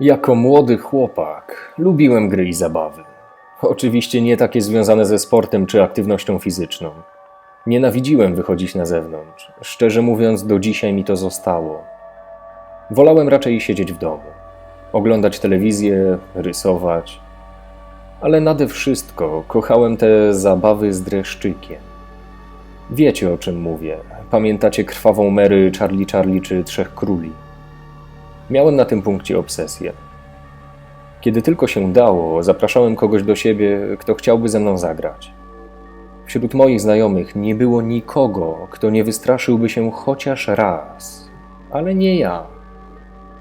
Jako młody chłopak lubiłem gry i zabawy. Oczywiście nie takie związane ze sportem czy aktywnością fizyczną. Nienawidziłem wychodzić na zewnątrz. Szczerze mówiąc, do dzisiaj mi to zostało. Wolałem raczej siedzieć w domu, oglądać telewizję, rysować. Ale nade wszystko kochałem te zabawy z dreszczykiem. Wiecie o czym mówię. Pamiętacie krwawą Mary, Charlie Charlie czy Trzech Króli? Miałem na tym punkcie obsesję. Kiedy tylko się dało, zapraszałem kogoś do siebie, kto chciałby ze mną zagrać. Wśród moich znajomych nie było nikogo, kto nie wystraszyłby się chociaż raz, ale nie ja.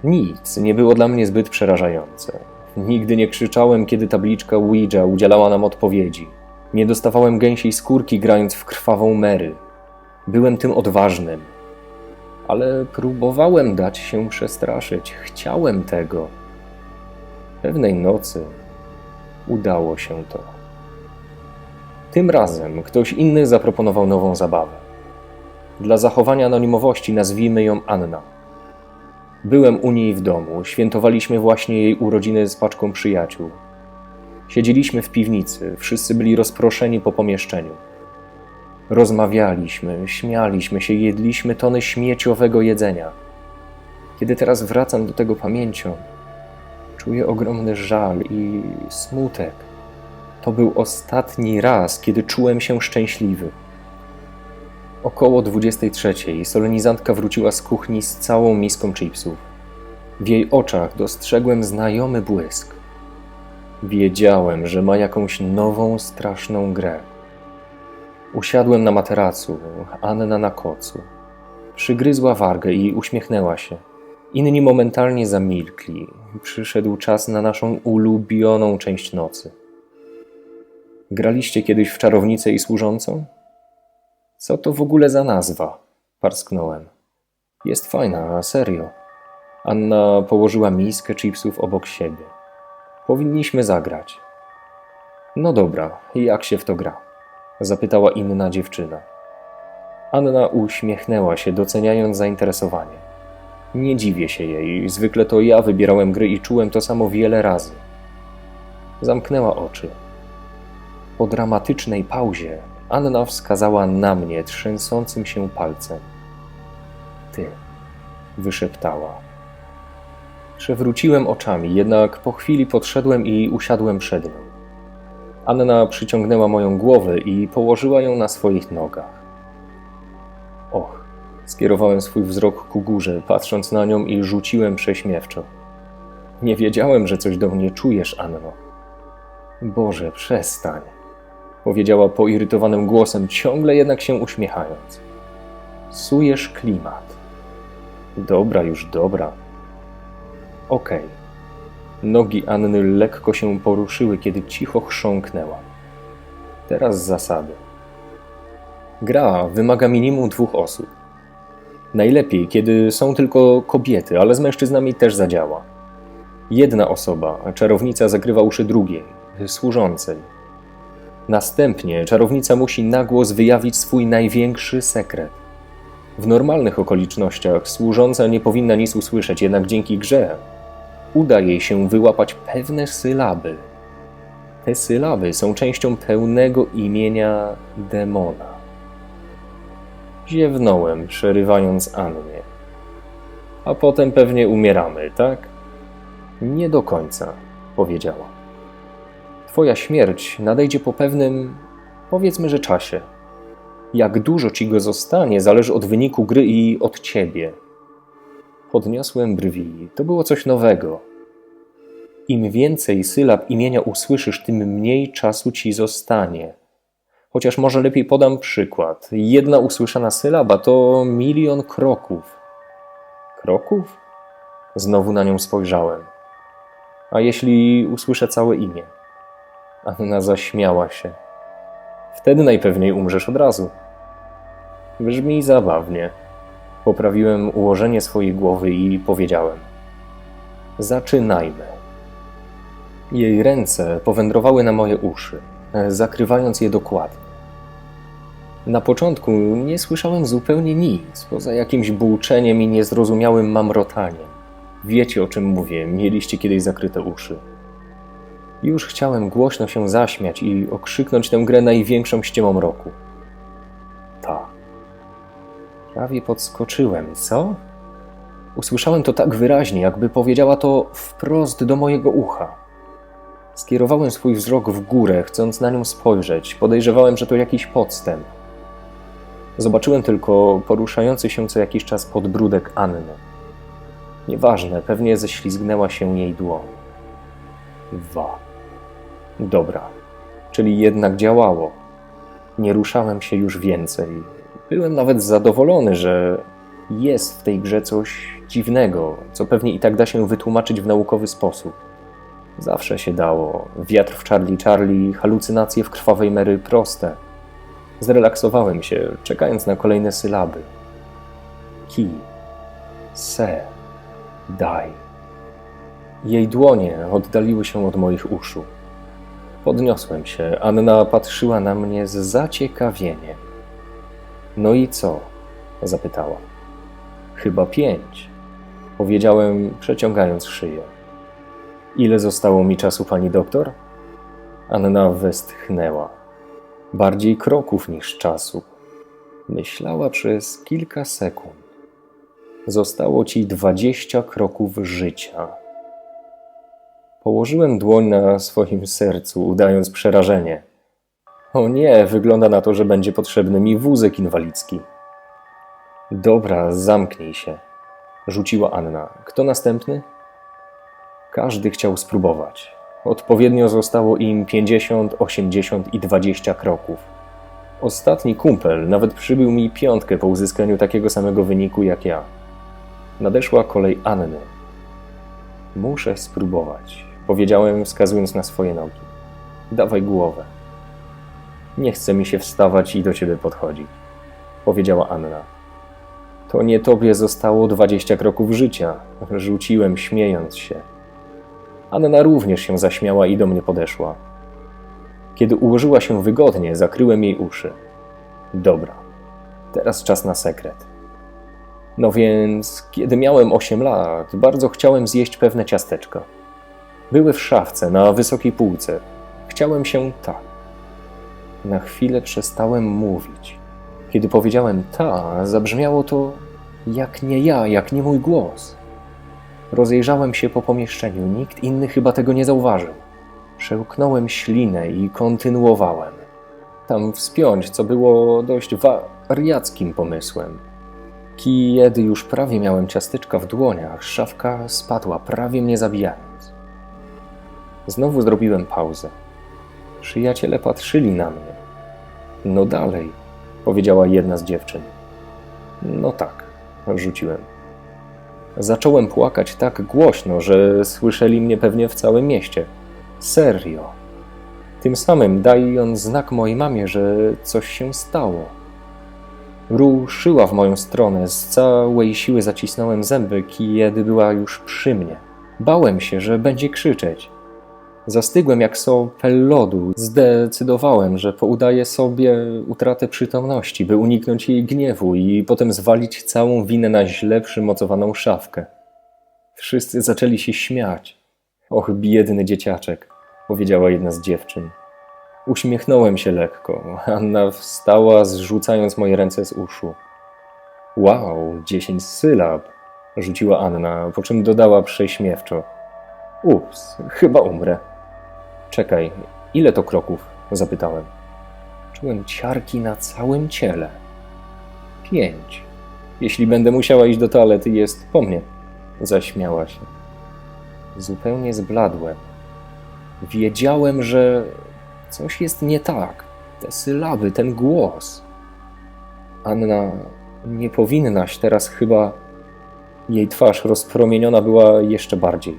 Nic nie było dla mnie zbyt przerażające. Nigdy nie krzyczałem, kiedy tabliczka Ouija udzielała nam odpowiedzi. Nie dostawałem gęsiej skórki grając w krwawą Mary. Byłem tym odważnym, ale próbowałem dać się przestraszyć. Chciałem tego. Pewnej nocy udało się to. Tym razem ktoś inny zaproponował nową zabawę. Dla zachowania anonimowości nazwijmy ją Anna. Byłem u niej w domu, świętowaliśmy właśnie jej urodziny z paczką przyjaciół. Siedzieliśmy w piwnicy, wszyscy byli rozproszeni po pomieszczeniu. Rozmawialiśmy, śmialiśmy się, jedliśmy tony śmieciowego jedzenia. Kiedy teraz wracam do tego pamięcią, czuję ogromny żal i smutek. To był ostatni raz, kiedy czułem się szczęśliwy. Około 23 solenizantka wróciła z kuchni z całą miską chipsów. W jej oczach dostrzegłem znajomy błysk. Wiedziałem, że ma jakąś nową, straszną grę. Usiadłem na materacu, Anna na kocu. Przygryzła wargę i uśmiechnęła się. Inni momentalnie zamilkli. Przyszedł czas na naszą ulubioną część nocy. Graliście kiedyś w czarownicę i służącą? Co to w ogóle za nazwa? Parsknąłem. Jest fajna, serio. Anna położyła miskę chipsów obok siebie. Powinniśmy zagrać. No dobra, jak się w to gra? Zapytała inna dziewczyna. Anna uśmiechnęła się, doceniając zainteresowanie. Nie dziwię się jej, zwykle to ja wybierałem gry i czułem to samo wiele razy. Zamknęła oczy. Po dramatycznej pauzie Anna wskazała na mnie trzęsącym się palcem. Ty, wyszeptała. Przewróciłem oczami, jednak po chwili podszedłem i usiadłem przed nią. Anna przyciągnęła moją głowę i położyła ją na swoich nogach. Och, skierowałem swój wzrok ku górze, patrząc na nią i rzuciłem prześmiewczo. Nie wiedziałem, że coś do mnie czujesz, Anno. Boże, przestań, powiedziała poirytowanym głosem, ciągle jednak się uśmiechając. Sujesz klimat. Dobra, już dobra. Okej. Okay. Nogi Anny lekko się poruszyły, kiedy cicho chrząknęła. Teraz zasady. Gra wymaga minimum dwóch osób. Najlepiej, kiedy są tylko kobiety, ale z mężczyznami też zadziała. Jedna osoba, czarownica, zakrywa uszy drugiej, służącej. Następnie czarownica musi na głos wyjawić swój największy sekret. W normalnych okolicznościach służąca nie powinna nic usłyszeć, jednak dzięki grze uda jej się wyłapać pewne sylaby. Te sylaby są częścią pełnego imienia demona. Ziewnąłem, przerywając Annie. A potem pewnie umieramy, tak? Nie do końca, powiedziała. Twoja śmierć nadejdzie po pewnym, powiedzmy, że czasie. Jak dużo ci go zostanie, zależy od wyniku gry i od ciebie. Podniosłem brwi. To było coś nowego. Im więcej sylab imienia usłyszysz, tym mniej czasu ci zostanie. Chociaż może lepiej podam przykład. Jedna usłyszana sylaba to milion kroków. Kroków? Znowu na nią spojrzałem. A jeśli usłyszę całe imię? Anna zaśmiała się. Wtedy najpewniej umrzesz od razu. Brzmi zabawnie. Poprawiłem ułożenie swojej głowy i powiedziałem: Zaczynajmy. Jej ręce powędrowały na moje uszy, zakrywając je dokładnie. Na początku nie słyszałem zupełnie nic, poza jakimś bułczeniem i niezrozumiałym mamrotaniem. Wiecie o czym mówię, mieliście kiedyś zakryte uszy. Już chciałem głośno się zaśmiać i okrzyknąć tę grę największą ściemą roku. Prawie podskoczyłem, co? Usłyszałem to tak wyraźnie, jakby powiedziała to wprost do mojego ucha. Skierowałem swój wzrok w górę, chcąc na nią spojrzeć. Podejrzewałem, że to jakiś podstęp. Zobaczyłem tylko poruszający się co jakiś czas podbródek Anny. Nieważne, pewnie ześlizgnęła się jej dłoń. Dwa. Dobra, czyli jednak działało. Nie ruszałem się już więcej. Byłem nawet zadowolony, że jest w tej grze coś dziwnego, co pewnie i tak da się wytłumaczyć w naukowy sposób. Zawsze się dało. Wiatr w Charlie Charlie, halucynacje w krwawej Mary proste. Zrelaksowałem się, czekając na kolejne sylaby. Ki, se, daj. Jej dłonie oddaliły się od moich uszu. Podniosłem się. Anna patrzyła na mnie z zaciekawieniem. No i co? zapytała. Chyba pięć, powiedziałem, przeciągając szyję. Ile zostało mi czasu, pani doktor? Anna westchnęła. Bardziej kroków niż czasu. Myślała przez kilka sekund. Zostało ci dwadzieścia kroków życia. Położyłem dłoń na swoim sercu, udając przerażenie. O nie, wygląda na to, że będzie potrzebny mi wózek inwalidzki. Dobra, zamknij się, rzuciła Anna. Kto następny? Każdy chciał spróbować. Odpowiednio zostało im 50, 80 i 20 kroków. Ostatni kumpel nawet przybył mi piątkę po uzyskaniu takiego samego wyniku jak ja. Nadeszła kolej Anny. Muszę spróbować, powiedziałem, wskazując na swoje nogi. Dawaj głowę. Nie chce mi się wstawać i do ciebie podchodzić, powiedziała Anna. To nie tobie zostało dwadzieścia kroków życia, rzuciłem, śmiejąc się. Anna również się zaśmiała i do mnie podeszła. Kiedy ułożyła się wygodnie, zakryłem jej uszy. Dobra, teraz czas na sekret. No więc, kiedy miałem 8 lat, bardzo chciałem zjeść pewne ciasteczka. Były w szafce na wysokiej półce. Chciałem się tak. Na chwilę przestałem mówić. Kiedy powiedziałem ta, zabrzmiało to jak nie ja, jak nie mój głos. Rozejrzałem się po pomieszczeniu, nikt inny chyba tego nie zauważył. Przełknąłem ślinę i kontynuowałem. Tam wspiąć, co było dość wariackim pomysłem. Kiedy już prawie miałem ciasteczka w dłoniach, szafka spadła, prawie mnie zabijając. Znowu zrobiłem pauzę. Przyjaciele patrzyli na mnie. No dalej, powiedziała jedna z dziewczyn. No tak, rzuciłem. Zacząłem płakać tak głośno, że słyszeli mnie pewnie w całym mieście. Serio. Tym samym dając znak mojej mamie, że coś się stało. Ruszyła w moją stronę, z całej siły zacisnąłem zęby, kiedy była już przy mnie. Bałem się, że będzie krzyczeć. Zastygłem jak sopel lodu. Zdecydowałem, że poudaję sobie utratę przytomności, by uniknąć jej gniewu i potem zwalić całą winę na źle przymocowaną szafkę. Wszyscy zaczęli się śmiać. Och, biedny dzieciaczek, powiedziała jedna z dziewczyn. Uśmiechnąłem się lekko. Anna wstała, zrzucając moje ręce z uszu. Wow, dziesięć sylab, rzuciła Anna, po czym dodała prześmiewczo. Ups, chyba umrę. Czekaj, ile to kroków? zapytałem. Czułem ciarki na całym ciele. Pięć. Jeśli będę musiała iść do toalety, jest po mnie. Zaśmiała się. Zupełnie zbladłem. Wiedziałem, że coś jest nie tak. Te sylaby, ten głos. Anna, nie powinnaś teraz chyba. Jej twarz rozpromieniona była jeszcze bardziej.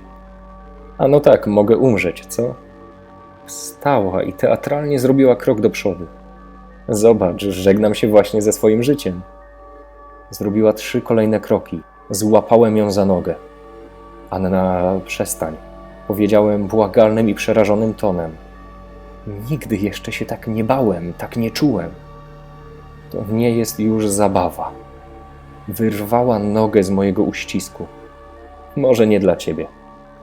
A no tak, mogę umrzeć, co? Wstała i teatralnie zrobiła krok do przodu. Zobacz, żegnam się właśnie ze swoim życiem. Zrobiła trzy kolejne kroki. Złapałem ją za nogę. Anna, przestań. Powiedziałem błagalnym i przerażonym tonem. Nigdy jeszcze się tak nie bałem, tak nie czułem. To nie jest już zabawa. Wyrwała nogę z mojego uścisku. Może nie dla ciebie.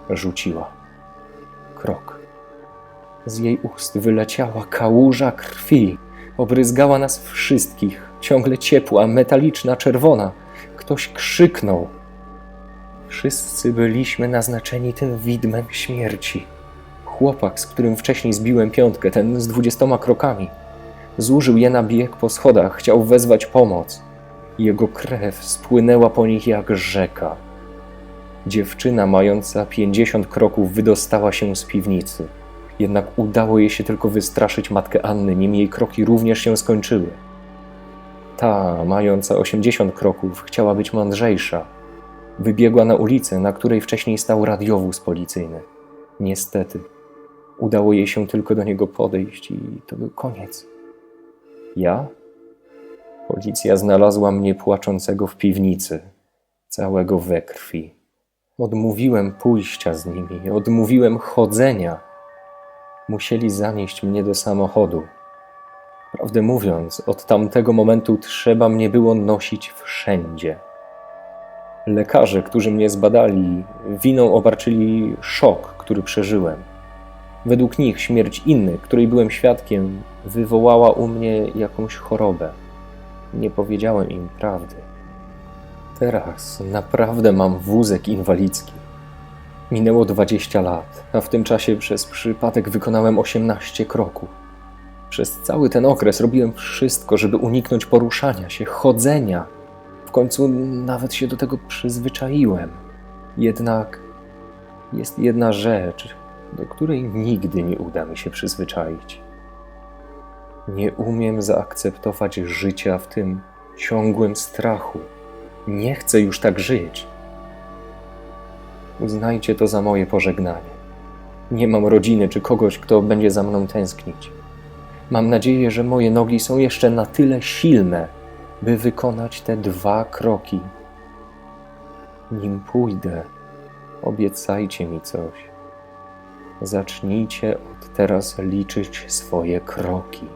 Rzuciła. Krok. Z jej ust wyleciała kałuża krwi. Obryzgała nas wszystkich. Ciągle ciepła, metaliczna, czerwona. Ktoś krzyknął. Wszyscy byliśmy naznaczeni tym widmem śmierci. Chłopak, z którym wcześniej zbiłem piątkę, ten z dwudziestoma krokami, zużył je na bieg po schodach, chciał wezwać pomoc. Jego krew spłynęła po nich jak rzeka. Dziewczyna mająca pięćdziesiąt kroków wydostała się z piwnicy. Jednak udało jej się tylko wystraszyć matkę Anny, nim jej kroki również się skończyły. Ta, mająca osiemdziesiąt kroków, chciała być mądrzejsza. Wybiegła na ulicę, na której wcześniej stał radiowóz policyjny. Niestety, udało jej się tylko do niego podejść i to był koniec. Ja? Policja znalazła mnie płaczącego w piwnicy, całego we krwi. Odmówiłem pójścia z nimi, odmówiłem chodzenia. Musieli zanieść mnie do samochodu. Prawdę mówiąc, od tamtego momentu trzeba mnie było nosić wszędzie. Lekarze, którzy mnie zbadali, winą obarczyli szok, który przeżyłem. Według nich śmierć innych, której byłem świadkiem, wywołała u mnie jakąś chorobę. Nie powiedziałem im prawdy. Teraz naprawdę mam wózek inwalidzki. Minęło 20 lat, a w tym czasie przez przypadek wykonałem 18 kroków. Przez cały ten okres robiłem wszystko, żeby uniknąć poruszania się, chodzenia. W końcu nawet się do tego przyzwyczaiłem. Jednak jest jedna rzecz, do której nigdy nie uda mi się przyzwyczaić. Nie umiem zaakceptować życia w tym ciągłym strachu. Nie chcę już tak żyć. Uznajcie to za moje pożegnanie. Nie mam rodziny czy kogoś, kto będzie za mną tęsknić. Mam nadzieję, że moje nogi są jeszcze na tyle silne, by wykonać te dwa kroki. Nim pójdę, obiecajcie mi coś. Zacznijcie od teraz liczyć swoje kroki.